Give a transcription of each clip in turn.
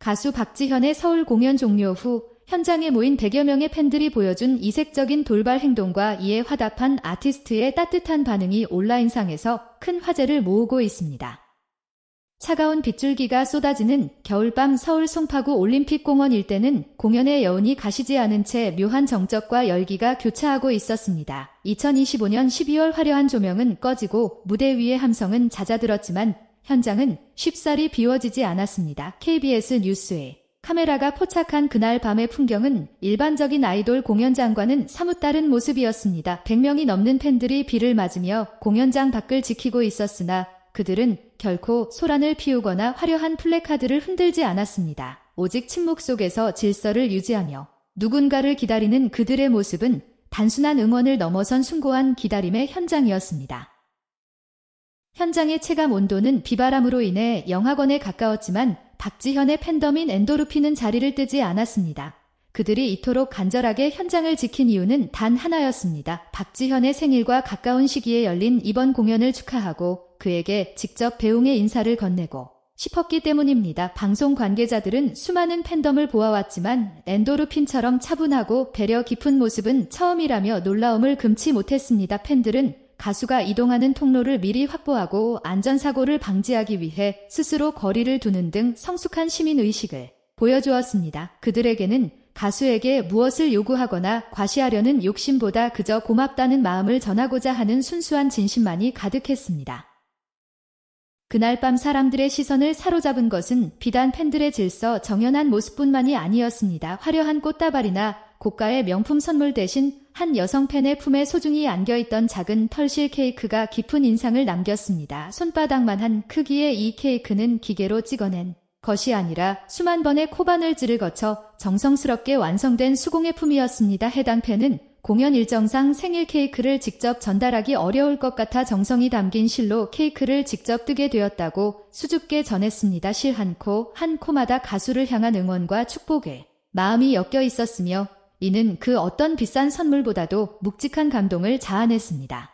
가수 박지현의 서울 공연 종료 후 현장에 모인 100여 명의 팬들이 보여준 이색적인 돌발 행동과 이에 화답한 아티스트의 따뜻한 반응이 온라인상에서 큰 화제를 모으고 있습니다. 차가운 빗줄기가 쏟아지는 겨울밤 서울 송파구 올림픽공원 일대는 공연의 여운이 가시지 않은 채 묘한 정적과 열기가 교차하고 있었습니다. 2025년 12월 화려한 조명은 꺼지고 무대 위의 함성은 잦아들었지만 현장은 쉽사리 비워지지 않았습니다. KBS 뉴스에 카메라가 포착한 그날 밤의 풍경은 일반적인 아이돌 공연장과는 사뭇 다른 모습이었습니다. 100명이 넘는 팬들이 비를 맞으며 공연장 밖을 지키고 있었으나 그들은 결코 소란을 피우거나 화려한 플래카드를 흔들지 않았습니다. 오직 침묵 속에서 질서를 유지하며 누군가를 기다리는 그들의 모습은 단순한 응원을 넘어선 숭고한 기다림의 현장이었습니다. 현장의 체감 온도는 비바람으로 인해 영하권에 가까웠지만 박지현의 팬덤인 엔도르피는 자리를 뜨지 않았습니다. 그들이 이토록 간절하게 현장을 지킨 이유는 단 하나였습니다. 박지현의 생일과 가까운 시기에 열린 이번 공연을 축하하고 그에게 직접 배웅의 인사를 건네고 싶었기 때문입니다. 방송 관계자들은 수많은 팬덤을 보아왔지만 엔도르핀처럼 차분하고 배려 깊은 모습은 처음이라며 놀라움을 금치 못했습니다. 팬들은 가수가 이동하는 통로를 미리 확보하고 안전사고를 방지하기 위해 스스로 거리를 두는 등 성숙한 시민의식을 보여주었습니다. 그들에게는 가수에게 무엇을 요구하거나 과시하려는 욕심보다 그저 고맙다는 마음을 전하고자 하는 순수한 진심만이 가득했습니다. 그날 밤 사람들의 시선을 사로잡은 것은 비단 팬들의 질서 정연한 모습뿐만이 아니었습니다. 화려한 꽃다발이나 고가의 명품 선물 대신 한 여성 팬의 품에 소중히 안겨있던 작은 털실 케이크가 깊은 인상을 남겼습니다. 손바닥만한 크기의 이 케이크는 기계로 찍어낸 것이 아니라 수만 번의 코바늘질을 거쳐 정성스럽게 완성된 수공예 품이었습니다. 해당 팬은 공연 일정상 생일 케이크를 직접 전달하기 어려울 것 같아 정성이 담긴 실로 케이크를 직접 뜨게 되었다고 수줍게 전했습니다. 실 한 코, 한 코마다 가수를 향한 응원과 축복에 마음이 엮여 있었으며 이는 그 어떤 비싼 선물보다도 묵직한 감동을 자아냈습니다.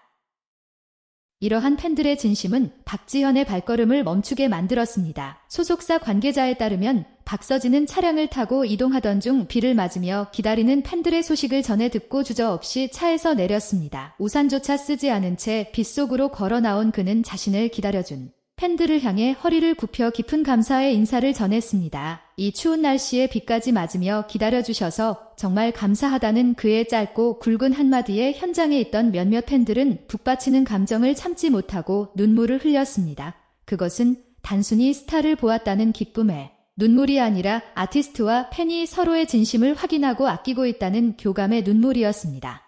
이러한 팬들의 진심은 박지현의 발걸음을 멈추게 만들었습니다. 소속사 관계자에 따르면 박서진은 차량을 타고 이동하던 중 비를 맞으며 기다리는 팬들의 소식을 전해 듣고 주저없이 차에서 내렸습니다. 우산조차 쓰지 않은 채 빗속으로 걸어 나온 그는 자신을 기다려준 팬들을 향해 허리를 굽혀 깊은 감사의 인사를 전했습니다. 이 추운 날씨에 비까지 맞으며 기다려주셔서 정말 감사하다는 그의 짧고 굵은 한마디에 현장에 있던 몇몇 팬들은 북받치는 감정을 참지 못하고 눈물을 흘렸습니다. 그것은 단순히 스타를 보았다는 기쁨에 눈물이 아니라 아티스트와 팬이 서로의 진심을 확인하고 아끼고 있다는 교감의 눈물이었습니다.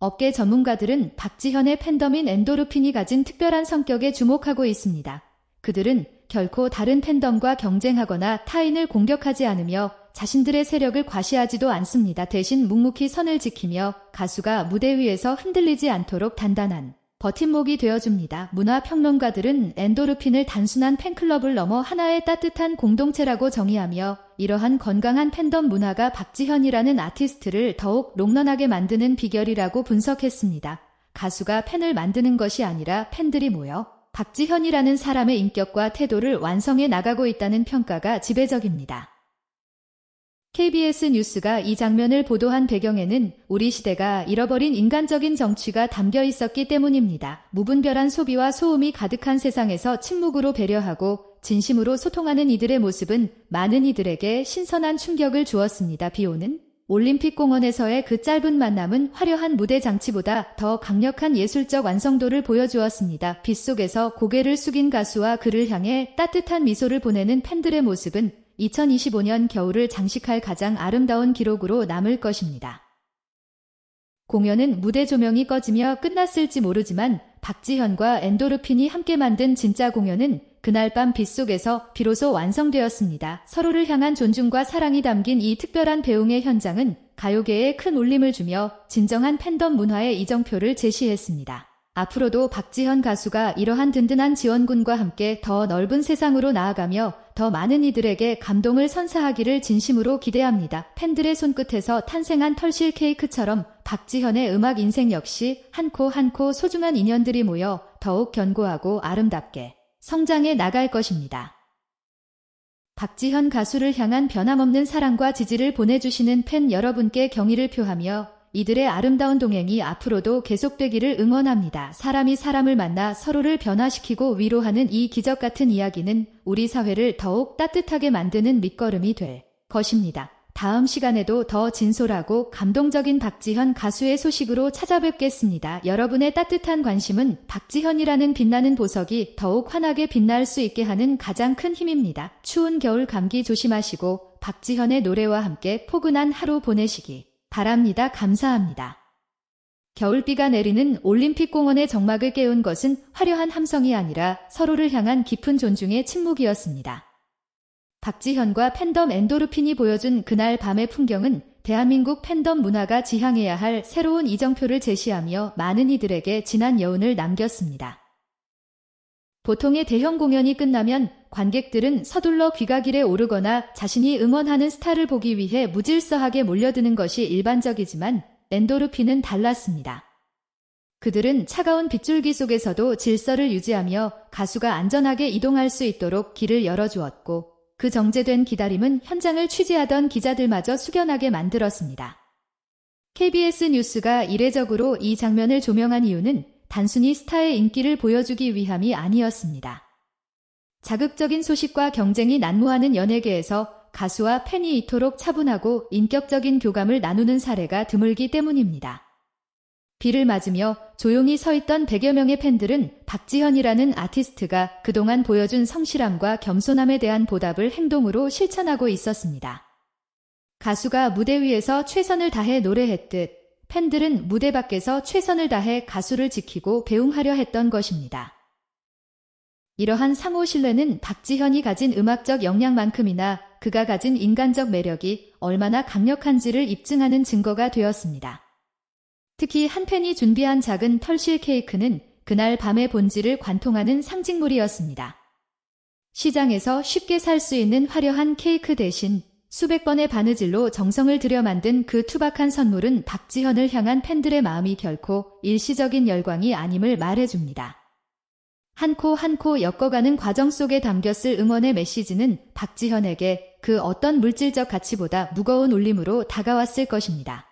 업계 전문가들은 박지현의 팬덤인 엔도르핀이 가진 특별한 성격에 주목하고 있습니다. 그들은 결코 다른 팬덤과 경쟁하거나 타인을 공격하지 않으며 자신들의 세력을 과시하지도 않습니다. 대신 묵묵히 선을 지키며 가수가 무대 위에서 흔들리지 않도록 단단한 버팀목이 되어줍니다. 문화평론가들은 엔도르핀을 단순한 팬클럽을 넘어 하나의 따뜻한 공동체라고 정의하며 이러한 건강한 팬덤 문화가 박지현이라는 아티스트를 더욱 롱런하게 만드는 비결이라고 분석했습니다. 가수가 팬을 만드는 것이 아니라 팬들이 모여 박지현이라는 사람의 인격과 태도를 완성해 나가고 있다는 평가가 지배적입니다. KBS 뉴스가 이 장면을 보도한 배경에는 우리 시대가 잃어버린 인간적인 정취가 담겨 있었기 때문입니다. 무분별한 소비와 소음이 가득한 세상에서 침묵으로 배려하고 진심으로 소통하는 이들의 모습은 많은 이들에게 신선한 충격을 주었습니다. 비오는 올림픽 공원에서의 그 짧은 만남은 화려한 무대 장치보다 더 강력한 예술적 완성도를 보여주었습니다. 빗속에서 고개를 숙인 가수와 그를 향해 따뜻한 미소를 보내는 팬들의 모습은 2025년 겨울을 장식할 가장 아름다운 기록으로 남을 것입니다. 공연은 무대 조명이 꺼지며 끝났을지 모르지만 박지현과 엔도르핀이 함께 만든 진짜 공연은 그날 밤 빗속에서 비로소 완성되었습니다. 서로를 향한 존중과 사랑이 담긴 이 특별한 배웅의 현장은 가요계에 큰 울림을 주며 진정한 팬덤 문화의 이정표를 제시했습니다. 앞으로도 박지현 가수가 이러한 든든한 지원군과 함께 더 넓은 세상으로 나아가며 더 많은 이들에게 감동을 선사하기를 진심으로 기대합니다. 팬들의 손끝에서 탄생한 털실 케이크처럼 박지현의 음악 인생 역시 한 코 한 코 소중한 인연들이 모여 더욱 견고하고 아름답게 성장해 나갈 것입니다. 박지현 가수를 향한 변함없는 사랑과 지지를 보내주시는 팬 여러분께 경의를 표하며 이들의 아름다운 동행이 앞으로도 계속되기를 응원합니다. 사람이 사람을 만나 서로를 변화시키고 위로하는 이 기적 같은 이야기는 우리 사회를 더욱 따뜻하게 만드는 밑거름이 될 것입니다. 다음 시간에도 더 진솔하고 감동적인 박지현 가수의 소식으로 찾아뵙겠습니다. 여러분의 따뜻한 관심은 박지현이라는 빛나는 보석이 더욱 환하게 빛날 수 있게 하는 가장 큰 힘입니다. 추운 겨울 감기 조심하시고 박지현의 노래와 함께 포근한 하루 보내시기 바랍니다. 감사합니다. 겨울비가 내리는 올림픽 공원의 정막을 깨운 것은 화려한 함성이 아니라 서로를 향한 깊은 존중의 침묵이었습니다. 박지현과 팬덤 엔도르핀이 보여준 그날 밤의 풍경은 대한민국 팬덤 문화가 지향해야 할 새로운 이정표를 제시하며 많은 이들에게 진한 여운을 남겼습니다. 보통의 대형 공연이 끝나면 관객들은 서둘러 귀가길에 오르거나 자신이 응원하는 스타를 보기 위해 무질서하게 몰려드는 것이 일반적이지만 엔도르핀은 달랐습니다. 그들은 차가운 빗줄기 속에서도 질서를 유지하며 가수가 안전하게 이동할 수 있도록 길을 열어주었고 그 정제된 기다림은 현장을 취재하던 기자들마저 숙연하게 만들었습니다. KBS 뉴스가 이례적으로 이 장면을 조명한 이유는 단순히 스타의 인기를 보여주기 위함이 아니었습니다. 자극적인 소식과 경쟁이 난무하는 연예계에서 가수와 팬이 이토록 차분하고 인격적인 교감을 나누는 사례가 드물기 때문입니다. 비를 맞으며 조용히 서 있던 100여 명의 팬들은 박지현이라는 아티스트가 그동안 보여준 성실함과 겸손함에 대한 보답을 행동으로 실천하고 있었습니다. 가수가 무대 위에서 최선을 다해 노래했듯 팬들은 무대 밖에서 최선을 다해 가수를 지키고 배웅하려 했던 것입니다. 이러한 상호 신뢰는 박지현이 가진 음악적 역량만큼이나 그가 가진 인간적 매력이 얼마나 강력한지를 입증하는 증거가 되었습니다. 특히 한 팬이 준비한 작은 털실 케이크는 그날 밤의 본질을 관통하는 상징물이었습니다. 시장에서 쉽게 살 수 있는 화려한 케이크 대신 수백 번의 바느질로 정성을 들여 만든 그 투박한 선물은 박지현을 향한 팬들의 마음이 결코 일시적인 열광이 아님을 말해줍니다. 한 코 한 코 엮어가는 과정 속에 담겼을 응원의 메시지는 박지현에게 그 어떤 물질적 가치보다 무거운 울림으로 다가왔을 것입니다.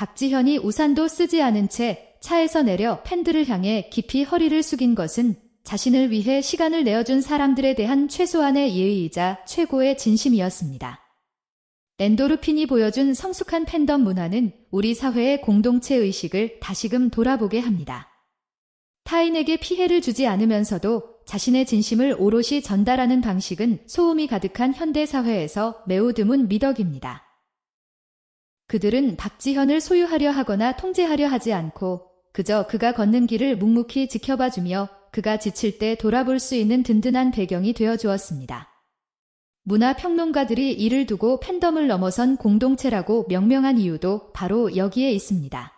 박지현이 우산도 쓰지 않은 채 차에서 내려 팬들을 향해 깊이 허리를 숙인 것은 자신을 위해 시간을 내어준 사람들에 대한 최소한의 예의이자 최고의 진심이었습니다. 엔도르핀이 보여준 성숙한 팬덤 문화는 우리 사회의 공동체 의식을 다시금 돌아보게 합니다. 타인에게 피해를 주지 않으면서도 자신의 진심을 오롯이 전달하는 방식은 소음이 가득한 현대 사회에서 매우 드문 미덕입니다. 그들은 박지현을 소유하려 하거나 통제하려 하지 않고 그저 그가 걷는 길을 묵묵히 지켜봐 주며 그가 지칠 때 돌아볼 수 있는 든든한 배경이 되어 주었습니다. 문화 평론가들이 이를 두고 팬덤을 넘어선 공동체라고 명명한 이유도 바로 여기에 있습니다.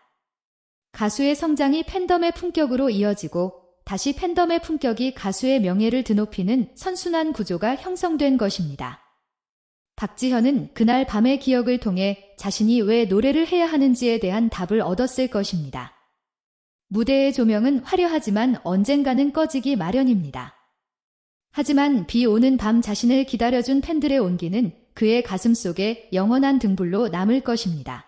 가수의 성장이 팬덤의 품격으로 이어지고 다시 팬덤의 품격이 가수의 명예를 드높이는 선순환 구조가 형성된 것입니다. 박지현은 그날 밤의 기억을 통해 자신이 왜 노래를 해야 하는지에 대한 답을 얻었을 것입니다. 무대의 조명은 화려하지만 언젠가는 꺼지기 마련입니다. 하지만 비 오는 밤 자신을 기다려준 팬들의 온기는 그의 가슴 속에 영원한 등불로 남을 것입니다.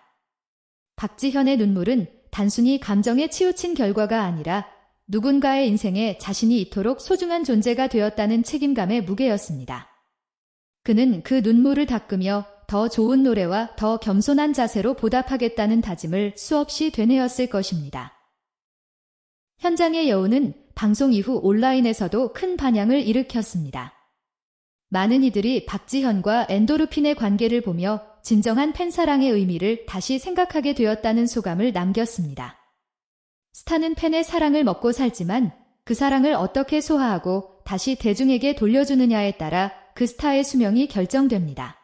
박지현의 눈물은 단순히 감정에 치우친 결과가 아니라 누군가의 인생에 자신이 이토록 소중한 존재가 되었다는 책임감의 무게였습니다. 그는 그 눈물을 닦으며 더 좋은 노래와 더 겸손한 자세로 보답하겠다는 다짐을 수없이 되뇌었을 것입니다. 현장의 여우는 방송 이후 온라인에서도 큰 반향을 일으켰습니다. 많은 이들이 박지현과 엔도르핀의 관계를 보며 진정한 팬사랑의 의미를 다시 생각하게 되었다는 소감을 남겼습니다. 스타는 팬의 사랑을 먹고 살지만 그 사랑을 어떻게 소화하고 다시 대중에게 돌려주느냐에 따라 그 스타의 수명이 결정됩니다.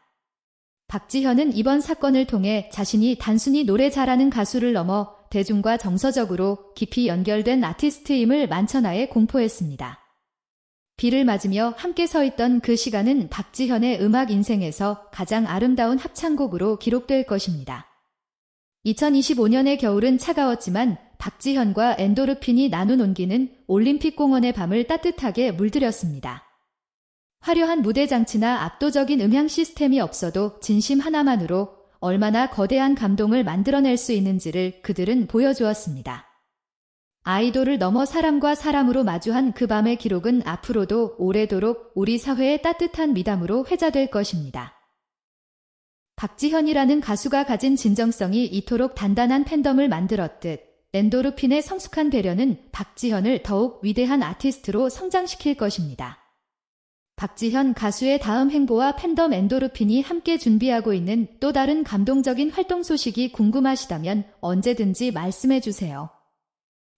박지현은 이번 사건을 통해 자신이 단순히 노래 잘하는 가수를 넘어 대중과 정서적으로 깊이 연결된 아티스트임을 만천하에 공포했습니다. 비를 맞으며 함께 서 있던 그 시간은 박지현의 음악 인생에서 가장 아름다운 합창곡으로 기록될 것입니다. 2025년의 겨울은 차가웠지만 박지현과 엔도르핀이 나눈 온기는 올림픽 공원의 밤을 따뜻하게 물들였습니다. 화려한 무대 장치나 압도적인 음향 시스템이 없어도 진심 하나만으로 얼마나 거대한 감동을 만들어낼 수 있는지를 그들은 보여주었습니다. 아이돌을 넘어 사람과 사람으로 마주한 그 밤의 기록은 앞으로도 오래도록 우리 사회의 따뜻한 미담으로 회자될 것입니다. 박지현이라는 가수가 가진 진정성이 이토록 단단한 팬덤을 만들었듯 엔도르핀의 성숙한 배려는 박지현을 더욱 위대한 아티스트로 성장시킬 것입니다. 박지현 가수의 다음 행보와 팬덤 엔도르핀이 함께 준비하고 있는 또 다른 감동적인 활동 소식이 궁금하시다면 언제든지 말씀해 주세요.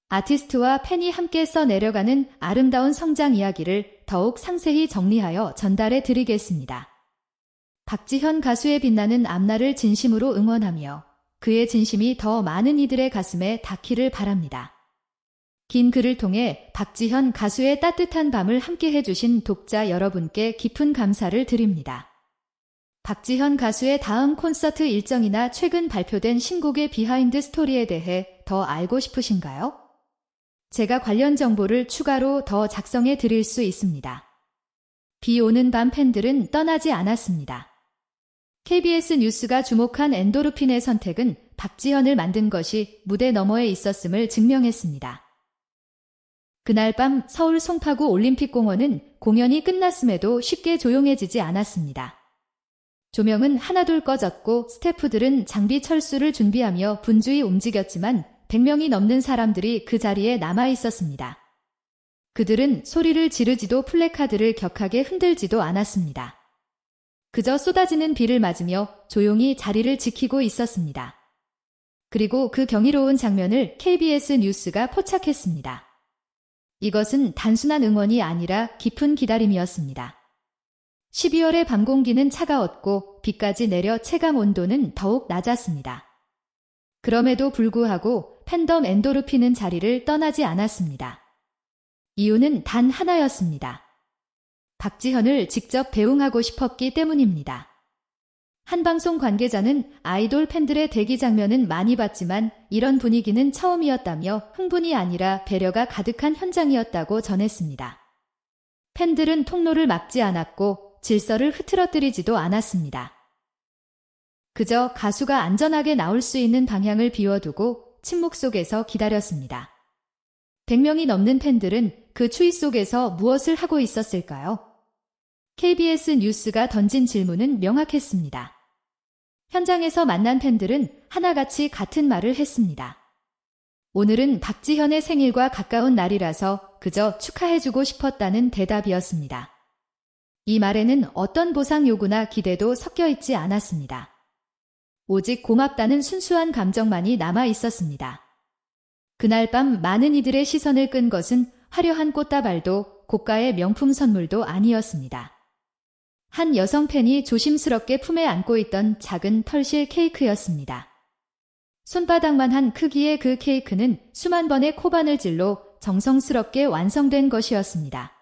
아티스트와 팬이 함께 써내려가는 아름다운 성장 이야기를 더욱 상세히 정리하여 전달해 드리겠습니다. 박지현 가수의 빛나는 앞날을 진심으로 응원하며 그의 진심이 더 많은 이들의 가슴에 닿기를 바랍니다. 긴 글을 통해 박지현 가수의 따뜻한 밤을 함께 해주신 독자 여러분께 깊은 감사를 드립니다. 박지현 가수의 다음 콘서트 일정이나 최근 발표된 신곡의 비하인드 스토리에 대해 더 알고 싶으신가요? 제가 관련 정보를 추가로 더 작성해 드릴 수 있습니다. 비 오는 밤 팬들은 떠나지 않았습니다. KBS 뉴스가 주목한 엔도르핀의 선택은 박지현을 만든 것이 무대 너머에 있었음을 증명했습니다. 그날 밤 서울 송파구 올림픽공원은 공연이 끝났음에도 쉽게 조용해지지 않았습니다. 조명은 하나둘 꺼졌고 스태프들은 장비 철수를 준비하며 분주히 움직였지만 100명이 넘는 사람들이 그 자리에 남아 있었습니다. 그들은 소리를 지르지도 플래카드를 격하게 흔들지도 않았습니다. 그저 쏟아지는 비를 맞으며 조용히 자리를 지키고 있었습니다. 그리고 그 경이로운 장면을 KBS 뉴스가 포착했습니다. 이것은 단순한 응원이 아니라 깊은 기다림이었습니다. 12월의 밤 공기는 차가웠고 비까지 내려 체감 온도는 더욱 낮았습니다. 그럼에도 불구하고 팬덤 엔도르핀은 자리를 떠나지 않았습니다. 이유는 단 하나였습니다. 박지현을 직접 배웅하고 싶었기 때문입니다. 한 방송 관계자는 아이돌 팬들의 대기 장면은 많이 봤지만 이런 분위기는 처음이었다며 흥분이 아니라 배려가 가득한 현장이었다고 전했습니다. 팬들은 통로를 막지 않았고 질서를 흐트러뜨리지도 않았습니다. 그저 가수가 안전하게 나올 수 있는 방향을 비워두고 침묵 속에서 기다렸습니다. 100명이 넘는 팬들은 그 추위 속에서 무엇을 하고 있었을까요? KBS 뉴스가 던진 질문은 명확했습니다. 현장에서 만난 팬들은 하나같이 같은 말을 했습니다. 오늘은 박지현의 생일과 가까운 날이라서 그저 축하해주고 싶었다는 대답이었습니다. 이 말에는 어떤 보상 요구나 기대도 섞여 있지 않았습니다. 오직 고맙다는 순수한 감정만이 남아 있었습니다. 그날 밤 많은 이들의 시선을 끈 것은 화려한 꽃다발도 고가의 명품 선물도 아니었습니다. 한 여성 팬이 조심스럽게 품에 안고 있던 작은 털실 케이크였습니다. 손바닥만 한 크기의 그 케이크는 수만 번의 코바늘 질로 정성스럽게 완성된 것이었습니다.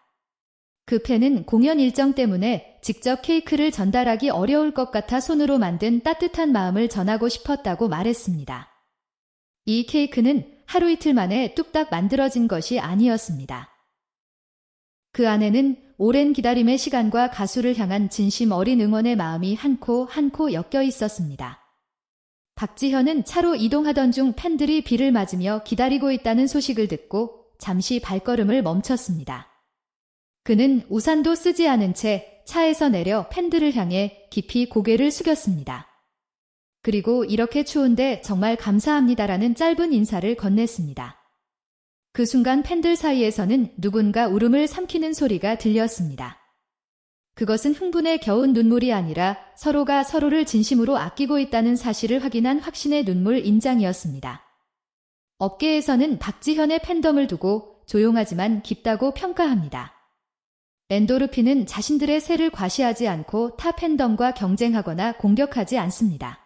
그 팬은 공연 일정 때문에 직접 케이크를 전달하기 어려울 것 같아 손으로 만든 따뜻한 마음을 전하고 싶었다고 말했습니다. 이 케이크는 하루 이틀 만에 뚝딱 만들어진 것이 아니었습니다. 그 안에는 오랜 기다림의 시간과 가수를 향한 진심 어린 응원의 마음이 한 코 한 코 엮여 있었습니다. 박지현은 차로 이동하던 중 팬들이 비를 맞으며 기다리고 있다는 소식을 듣고 잠시 발걸음을 멈췄습니다. 그는 우산도 쓰지 않은 채 차에서 내려 팬들을 향해 깊이 고개를 숙였습니다. 그리고 이렇게 추운데 정말 감사합니다라는 짧은 인사를 건넸습니다. 그 순간 팬들 사이에서는 누군가 울음을 삼키는 소리가 들렸습니다. 그것은 흥분에 겨운 눈물이 아니라 서로가 서로를 진심으로 아끼고 있다는 사실을 확인한 확신의 눈물 인장이었습니다. 업계에서는 박지현의 팬덤을 두고 조용하지만 깊다고 평가합니다. 엔도르핀은 자신들의 새를 과시하지 않고 타 팬덤과 경쟁하거나 공격하지 않습니다.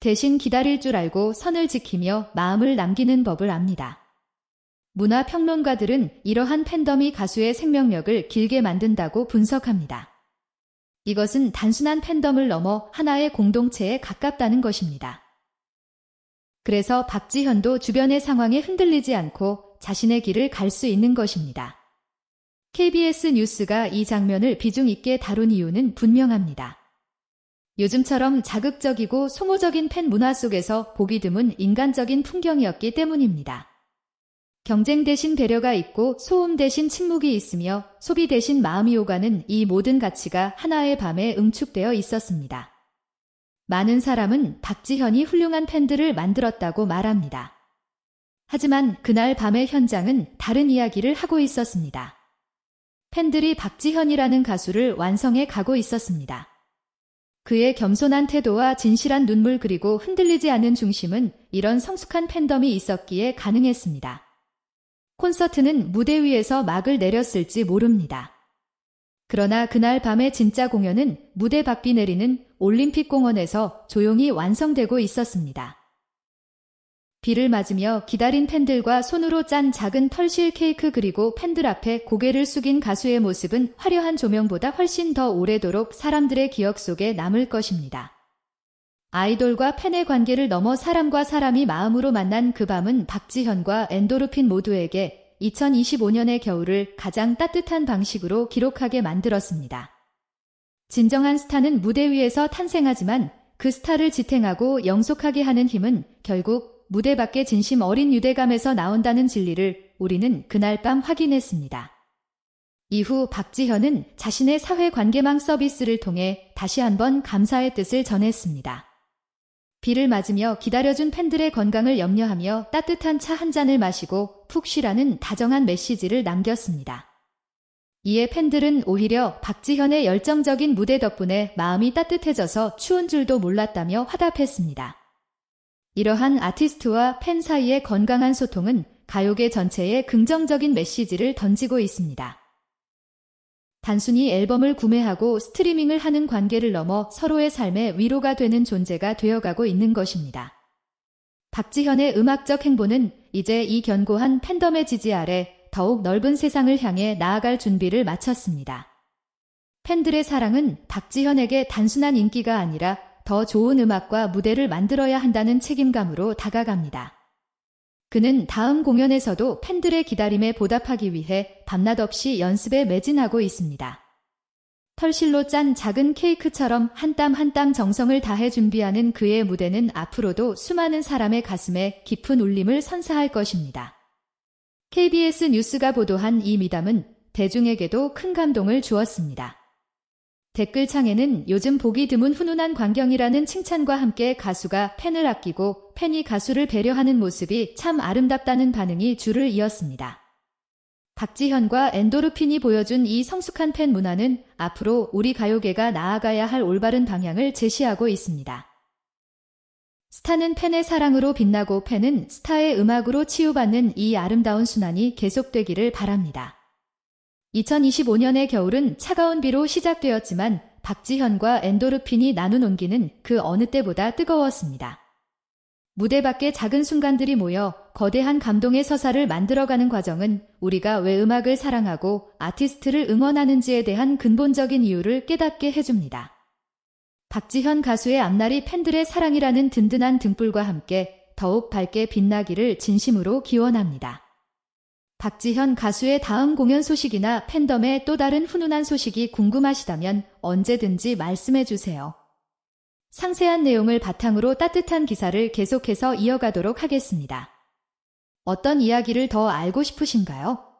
대신 기다릴 줄 알고 선을 지키며 마음을 남기는 법을 압니다. 문화 평론가들은 이러한 팬덤이 가수의 생명력을 길게 만든다고 분석합니다. 이것은 단순한 팬덤을 넘어 하나의 공동체에 가깝다는 것입니다. 그래서 박지현도 주변의 상황에 흔들리지 않고 자신의 길을 갈 수 있는 것입니다. KBS 뉴스가 이 장면을 비중 있게 다룬 이유는 분명합니다. 요즘처럼 자극적이고 소모적인 팬 문화 속에서 보기 드문 인간적인 풍경이었기 때문입니다. 경쟁 대신 배려가 있고 소음 대신 침묵이 있으며 소비 대신 마음이 오가는 이 모든 가치가 하나의 밤에 응축되어 있었습니다. 많은 사람은 박지현이 훌륭한 팬들을 만들었다고 말합니다. 하지만 그날 밤의 현장은 다른 이야기를 하고 있었습니다. 팬들이 박지현이라는 가수를 완성해 가고 있었습니다. 그의 겸손한 태도와 진실한 눈물 그리고 흔들리지 않는 중심은 이런 성숙한 팬덤이 있었기에 가능했습니다. 콘서트는 무대 위에서 막을 내렸을지 모릅니다. 그러나 그날 밤의 진짜 공연은 무대 밖비 내리는 올림픽 공원에서 조용히 완성되고 있었습니다. 비를 맞으며 기다린 팬들과 손으로 짠 작은 털실 케이크 그리고 팬들 앞에 고개를 숙인 가수의 모습은 화려한 조명보다 훨씬 더 오래도록 사람들의 기억 속에 남을 것입니다. 아이돌과 팬의 관계를 넘어 사람과 사람이 마음으로 만난 그 밤은 박지현과 엔도르핀 모두에게 2025년의 겨울을 가장 따뜻한 방식으로 기록하게 만들었습니다. 진정한 스타는 무대 위에서 탄생하지만 그 스타를 지탱하고 영속하게 하는 힘은 결국 무대 밖의 진심 어린 유대감에서 나온다는 진리를 우리는 그날 밤 확인했습니다. 이후 박지현은 자신의 사회관계망 서비스를 통해 다시 한번 감사의 뜻을 전했습니다. 비를 맞으며 기다려준 팬들의 건강을 염려하며 따뜻한 차 한 잔을 마시고 푹 쉬라는 다정한 메시지를 남겼습니다. 이에 팬들은 오히려 박지현의 열정적인 무대 덕분에 마음이 따뜻해져서 추운 줄도 몰랐다며 화답했습니다. 이러한 아티스트와 팬 사이의 건강한 소통은 가요계 전체에 긍정적인 메시지를 던지고 있습니다. 단순히 앨범을 구매하고 스트리밍을 하는 관계를 넘어 서로의 삶에 위로가 되는 존재가 되어가고 있는 것입니다. 박지현의 음악적 행보는 이제 이 견고한 팬덤의 지지 아래 더욱 넓은 세상을 향해 나아갈 준비를 마쳤습니다. 팬들의 사랑은 박지현에게 단순한 인기가 아니라 더 좋은 음악과 무대를 만들어야 한다는 책임감으로 다가갑니다. 그는 다음 공연에서도 팬들의 기다림에 보답하기 위해 밤낮 없이 연습에 매진하고 있습니다. 털실로 짠 작은 케이크처럼 한 땀 한 땀 정성을 다해 준비하는 그의 무대는 앞으로도 수많은 사람의 가슴에 깊은 울림을 선사할 것입니다. KBS 뉴스가 보도한 이 미담은 대중에게도 큰 감동을 주었습니다. 댓글창에는 요즘 보기 드문 훈훈한 광경이라는 칭찬과 함께 가수가 팬을 아끼고 팬이 가수를 배려하는 모습이 참 아름답다는 반응이 줄을 이었습니다. 박지현과 엔도르핀이 보여준 이 성숙한 팬 문화는 앞으로 우리 가요계가 나아가야 할 올바른 방향을 제시하고 있습니다. 스타는 팬의 사랑으로 빛나고 팬은 스타의 음악으로 치유받는 이 아름다운 순환이 계속되기를 바랍니다. 2025년의 겨울은 차가운 비로 시작되었지만 박지현과 엔도르핀이 나눈 온기는 그 어느 때보다 뜨거웠습니다. 무대 밖의 작은 순간들이 모여 거대한 감동의 서사를 만들어가는 과정은 우리가 왜 음악을 사랑하고 아티스트를 응원하는지에 대한 근본적인 이유를 깨닫게 해줍니다. 박지현 가수의 앞날이 팬들의 사랑이라는 든든한 등불과 함께 더욱 밝게 빛나기를 진심으로 기원합니다. 박지현 가수의 다음 공연 소식이나 팬덤의 또 다른 훈훈한 소식이 궁금하시다면 언제든지 말씀해 주세요. 상세한 내용을 바탕으로 따뜻한 기사를 계속해서 이어가도록 하겠습니다. 어떤 이야기를 더 알고 싶으신가요?